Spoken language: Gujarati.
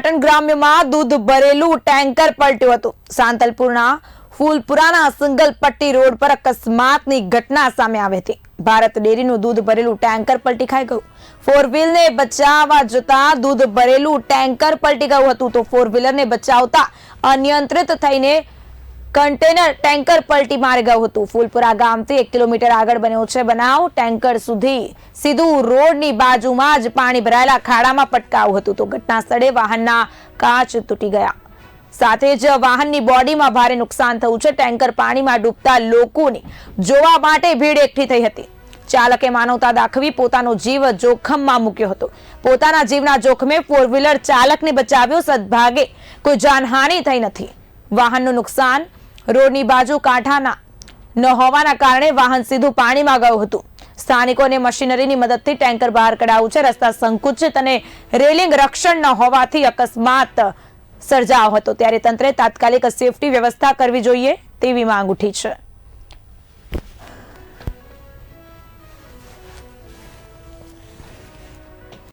પાટણ ગ્રામ્યમાં દૂધ ભરેલું ટેન્કર પલટ્યું હતું. સાંતલપુરના ફૂલપુરાના સિંગલપટ્ટી રોડ પર અકસ્માતની ઘટના સામે આવી હતી. ભારત ડેરીનું દૂધ ભરેલું ટેન્કર પલટી ખાઈ ગયું. ફોર વ્હીલને બચાવવા જતા દૂધ ભરેલું ટેન્કર પલટી ગયું હતું. તો ફોર વ્હીલરને બચાવતા અનિયંત્રિત થઈને કન્ટેનર ટેન્કર પલટી મારી ગયું હતું. ફૂલપુરા ગામથી એક કિલોમીટર આગળ બન્યો છે બનાવ. ટેન્કર સુધી સીધું રોડની બાજુમાં જ પાણી ભરાયેલા ખાડામાં પટકાવું હતું તો ઘટના સ્થળે વાહનના કાચ તૂટી ગયા. સાથે જ વાહનની બોડીમાં ભારે નુકસાન થયું છે. ટેન્કર પાણીમાં ડૂબતા લોકોની જોવા માટે ભીડ એકઠી થઈ હતી. ચાલકે માનવતા દાખવી પોતાનો જીવ જોખમમાં મૂક્યો હતો. પોતાના જીવના જોખમે ફોર વ્હીલર ચાલકને બચાવ્યો. સદભાગે કોઈ જાનહાનિ થઈ નથી. વાહનનું નુકસાન રોડની બાજુ કાંઠાના ન હોવાના કારણે વાહન સીધું પાણીમાં ગયું હતું. સ્થાનિકોને મશીનરીની મદદથી ટેન્કર બહાર કઢાવ્યું છે. રસ્તા સંકુચિત અને રેલિંગ રક્ષણ ન હોવાથી અકસ્માત સર્જાયો હતો. ત્યારે તંત્રે તાત્કાલિક સેફટી વ્યવસ્થા કરવી જોઈએ તેવી માંગ ઉઠી છે.